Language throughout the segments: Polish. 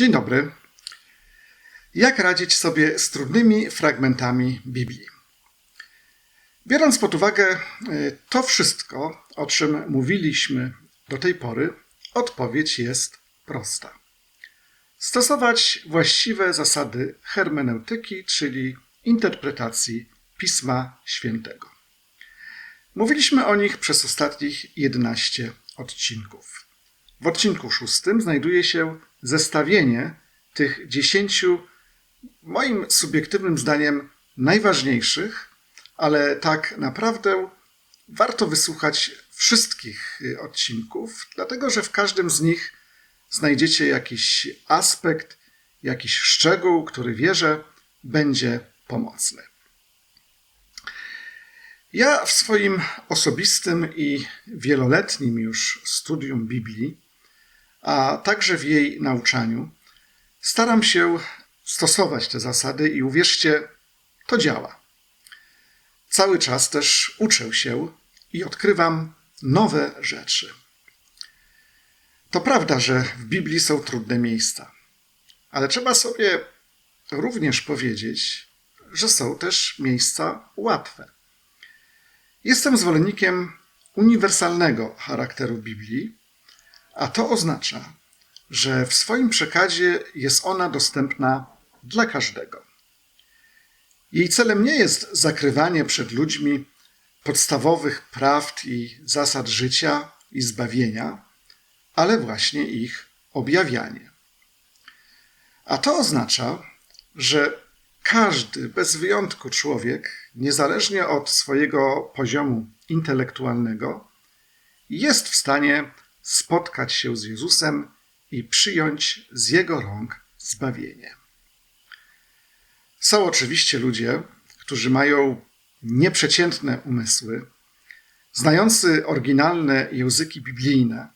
Dzień dobry. Jak radzić sobie z trudnymi fragmentami Biblii? Biorąc pod uwagę y, to wszystko, o czym mówiliśmy do tej pory, odpowiedź jest prosta. Stosować właściwe zasady hermeneutyki, czyli interpretacji Pisma Świętego. Mówiliśmy o nich przez ostatnich 11 odcinków. W odcinku szóstym znajduje się zestawienie tych dziesięciu, moim subiektywnym zdaniem, najważniejszych, ale tak naprawdę warto wysłuchać wszystkich y, odcinków, dlatego że w każdym z nich znajdziecie jakiś aspekt, jakiś szczegół, który wierzę będzie pomocny. Ja w swoim osobistym i wieloletnim już studium Biblii, a także w jej nauczaniu, staram się stosować te zasady i uwierzcie, to działa. Cały czas też uczę się i odkrywam nowe rzeczy. To prawda, że w Biblii są trudne miejsca, ale trzeba sobie również powiedzieć, że są też miejsca łatwe. Jestem zwolennikiem uniwersalnego charakteru Biblii, a to oznacza, że w swoim przekazie jest ona dostępna dla każdego. Jej celem nie jest zakrywanie przed ludźmi podstawowych prawd i zasad życia i zbawienia, ale właśnie ich objawianie. A to oznacza, że każdy, bez wyjątku człowiek, niezależnie od swojego poziomu intelektualnego, jest w stanie spotkać się z Jezusem i przyjąć z Jego rąk zbawienie. Są oczywiście ludzie, którzy mają nieprzeciętne umysły, znający oryginalne języki biblijne,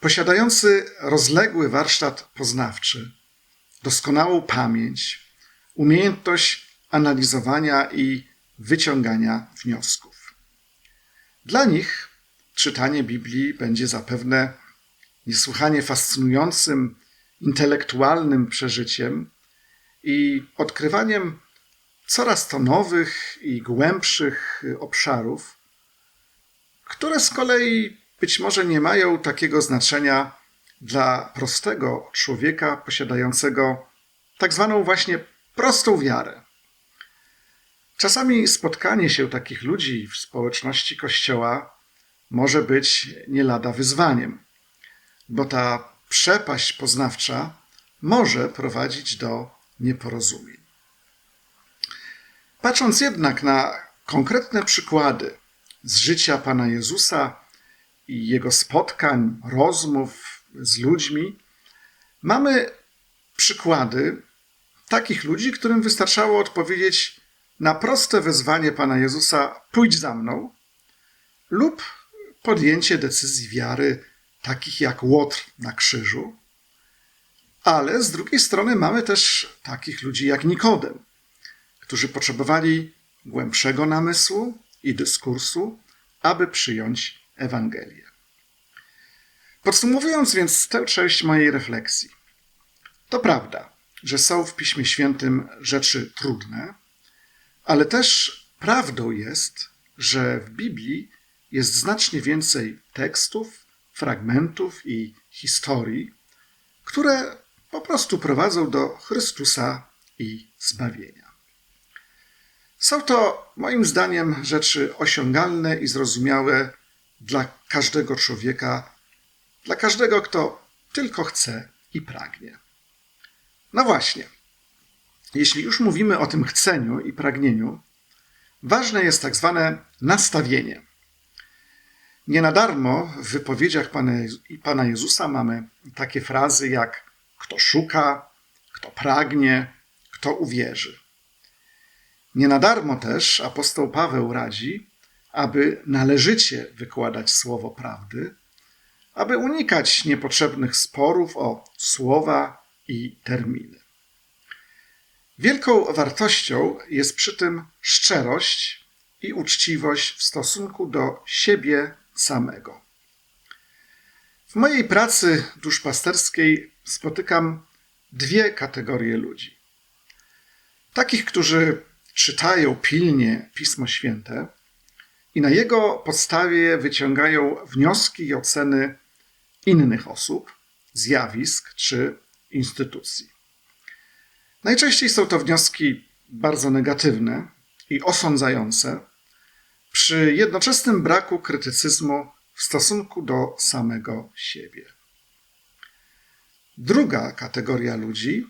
posiadający rozległy warsztat poznawczy, doskonałą pamięć, umiejętność analizowania i wyciągania wniosków. Dla nich czytanie Biblii będzie zapewne niesłychanie fascynującym, intelektualnym przeżyciem i odkrywaniem coraz to nowych i głębszych obszarów, które z kolei być może nie mają takiego znaczenia dla prostego człowieka posiadającego tak zwaną właśnie prostą wiarę. Czasami spotkanie się takich ludzi w społeczności Kościoła może być nie lada wyzwaniem, bo ta przepaść poznawcza może prowadzić do nieporozumień. Patrząc jednak na konkretne przykłady z życia Pana Jezusa i jego spotkań, rozmów z ludźmi, mamy przykłady takich ludzi, którym wystarczało odpowiedzieć na proste wezwanie Pana Jezusa: pójdź za mną, lub podjęcie decyzji wiary, takich jak Łotr na krzyżu. Ale z drugiej strony mamy też takich ludzi jak Nikodem, którzy potrzebowali głębszego namysłu i dyskursu, aby przyjąć Ewangelię. Podsumowując więc tę część mojej refleksji, to prawda, że są w Piśmie Świętym rzeczy trudne, ale też prawdą jest, że w Biblii jest znacznie więcej tekstów, fragmentów i historii, które po prostu prowadzą do Chrystusa i zbawienia. Są to moim zdaniem rzeczy osiągalne i zrozumiałe dla każdego człowieka, dla każdego, kto tylko chce i pragnie. No właśnie, jeśli już mówimy o tym chceniu i pragnieniu, ważne jest tak zwane nastawienie. Nie na darmo w wypowiedziach Pana, Jezusa mamy takie frazy jak kto szuka, kto pragnie, kto uwierzy. Nie na darmo też apostoł Paweł radzi, aby należycie wykładać słowo prawdy, aby unikać niepotrzebnych sporów o słowa i terminy. Wielką wartością jest przy tym szczerość i uczciwość w stosunku do siebie samego. W mojej pracy duszpasterskiej spotykam dwie kategorie ludzi. Takich, którzy czytają pilnie Pismo Święte i na jego podstawie wyciągają wnioski i oceny innych osób, zjawisk czy instytucji. Najczęściej są to wnioski bardzo negatywne i osądzające, przy jednoczesnym braku krytycyzmu w stosunku do samego siebie. Druga kategoria ludzi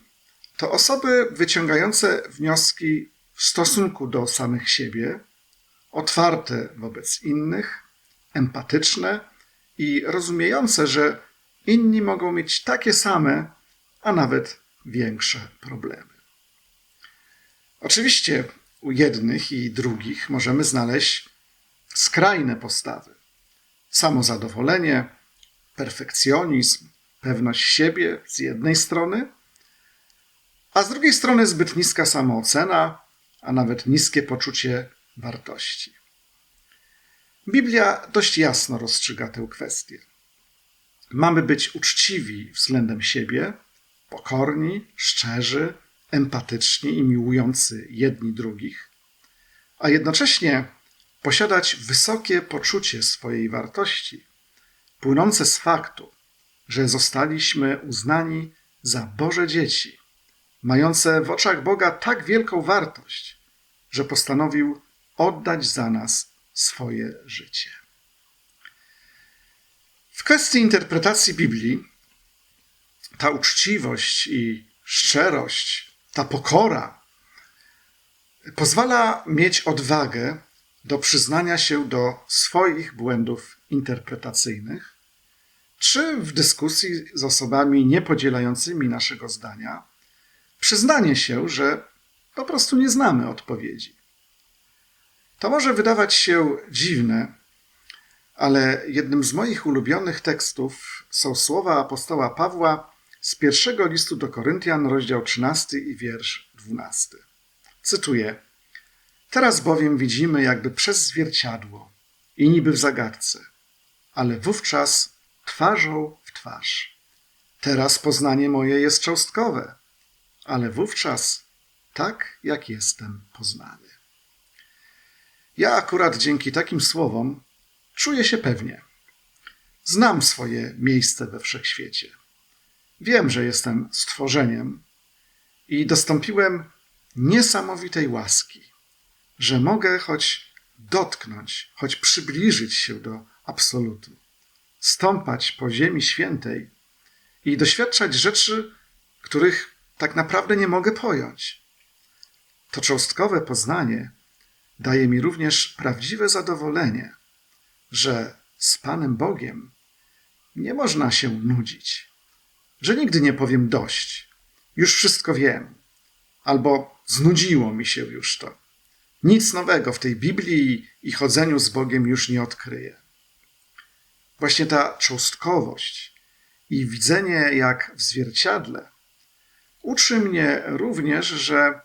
to osoby wyciągające wnioski w stosunku do samych siebie, otwarte wobec innych, empatyczne i rozumiejące, że inni mogą mieć takie same, a nawet większe problemy. Oczywiście u jednych i drugich możemy znaleźć skrajne postawy. Samozadowolenie, perfekcjonizm, pewność siebie z jednej strony, a z drugiej strony zbyt niska samoocena, a nawet niskie poczucie wartości. Biblia dość jasno rozstrzyga tę kwestię. Mamy być uczciwi względem siebie, pokorni, szczerzy, empatyczni i miłujący jedni drugich, a jednocześnie posiadać wysokie poczucie swojej wartości, płynące z faktu, że zostaliśmy uznani za Boże dzieci, mające w oczach Boga tak wielką wartość, że postanowił oddać za nas swoje życie. W kwestii interpretacji Biblii ta uczciwość i szczerość, ta pokora pozwala mieć odwagę do przyznania się do swoich błędów interpretacyjnych, czy w dyskusji z osobami niepodzielającymi naszego zdania, przyznanie się, że po prostu nie znamy odpowiedzi. To może wydawać się dziwne, ale jednym z moich ulubionych tekstów są słowa apostoła Pawła z pierwszego listu do Koryntian, rozdział 13 i wiersz 12. Cytuję: Teraz bowiem widzimy jakby przez zwierciadło i niby w zagadce, ale wówczas twarzą w twarz. Teraz poznanie moje jest cząstkowe, ale wówczas tak, jak jestem poznany. Ja akurat dzięki takim słowom czuję się pewnie. Znam swoje miejsce we wszechświecie. Wiem, że jestem stworzeniem i dostąpiłem niesamowitej łaski, że mogę choć dotknąć, choć przybliżyć się do absolutu, stąpać po ziemi świętej i doświadczać rzeczy, których tak naprawdę nie mogę pojąć. To cząstkowe poznanie daje mi również prawdziwe zadowolenie, że z Panem Bogiem nie można się nudzić że nigdy nie powiem dość. Już wszystko wiem. Albo znudziło mi się już to. Nic nowego w tej Biblii i chodzeniu z Bogiem już nie odkryję. Właśnie ta cząstkowość i widzenie jak w zwierciadle uczy mnie również, że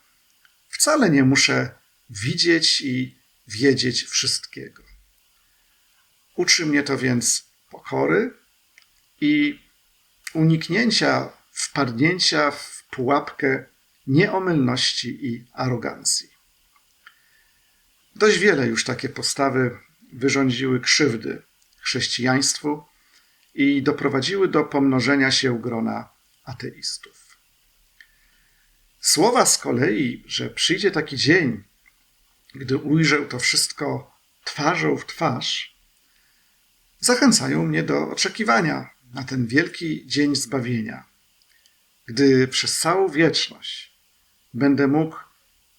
wcale nie muszę widzieć i wiedzieć wszystkiego. Uczy mnie to więc pokory i uniknięcia wpadnięcia w pułapkę nieomylności i arogancji. Dość wiele już takie postawy wyrządziły krzywdy chrześcijaństwu i doprowadziły do pomnożenia się grona ateistów. Słowa z kolei, że przyjdzie taki dzień, gdy ujrzę to wszystko twarzą w twarz, zachęcają mnie do oczekiwania na ten wielki dzień zbawienia, gdy przez całą wieczność będę mógł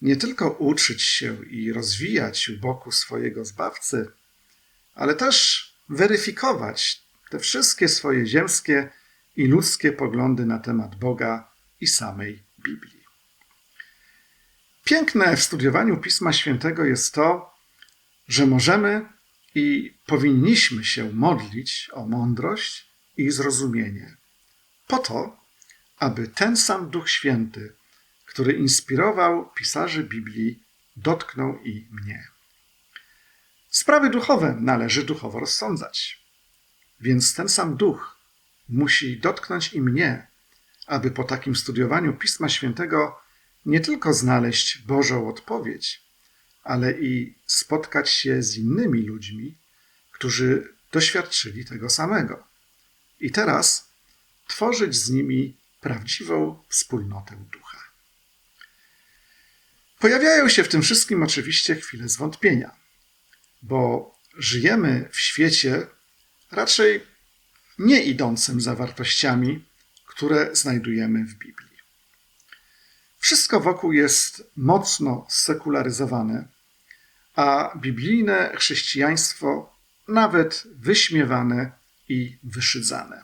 nie tylko uczyć się i rozwijać u boku swojego zbawcy, ale też weryfikować te wszystkie swoje ziemskie i ludzkie poglądy na temat Boga i samej Biblii. Piękne w studiowaniu Pisma Świętego jest to, że możemy i powinniśmy się modlić o mądrość i zrozumienie. Po to, aby ten sam Duch Święty, który inspirował pisarzy Biblii, dotknął i mnie. Sprawy duchowe należy duchowo rozsądzać. Więc ten sam Duch musi dotknąć i mnie, aby po takim studiowaniu Pisma Świętego nie tylko znaleźć Bożą odpowiedź, ale i spotkać się z innymi ludźmi, którzy doświadczyli tego samego. I teraz tworzyć z nimi prawdziwą wspólnotę ducha. Pojawiają się w tym wszystkim oczywiście chwile zwątpienia, bo żyjemy w świecie raczej nie idącym za wartościami, które znajdujemy w Biblii. Wszystko wokół jest mocno sekularyzowane, a biblijne chrześcijaństwo nawet wyśmiewane i wyszydzane.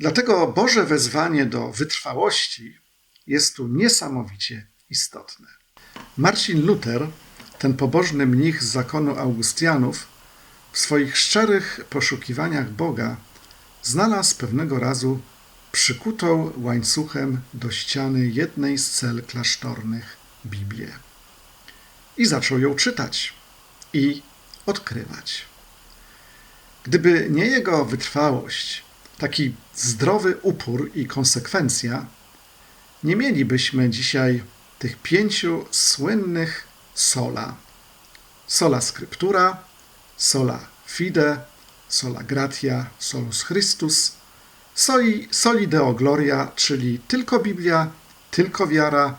Dlatego Boże wezwanie do wytrwałości jest tu niesamowicie istotne. Marcin Luther, ten pobożny mnich z zakonu Augustianów, w swoich szczerych poszukiwaniach Boga znalazł pewnego razu przykutą łańcuchem do ściany jednej z cel klasztornych Biblię. I zaczął ją czytać i odkrywać. Gdyby nie jego wytrwałość, taki zdrowy upór i konsekwencja, nie mielibyśmy dzisiaj tych pięciu słynnych sola. Sola scriptura, sola fide, sola gratia, solus Christus, soli, soli deo gloria, czyli tylko Biblia, tylko wiara,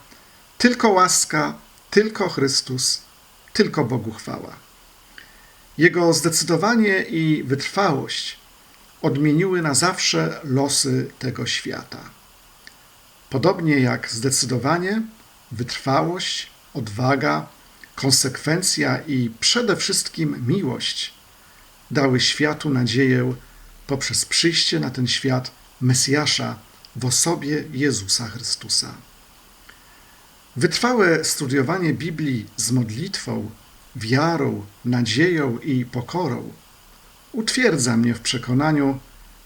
tylko łaska, tylko Chrystus, tylko Bogu chwała. Jego zdecydowanie i wytrwałość odmieniły na zawsze losy tego świata. Podobnie jak zdecydowanie, wytrwałość, odwaga, konsekwencja i przede wszystkim miłość dały światu nadzieję poprzez przyjście na ten świat Mesjasza w osobie Jezusa Chrystusa. Wytrwałe studiowanie Biblii z modlitwą, wiarą, nadzieją i pokorą utwierdza mnie w przekonaniu,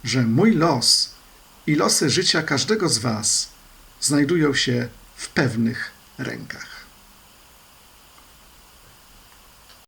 że mój los i losy życia każdego z Was znajdują się w pewnych rękach.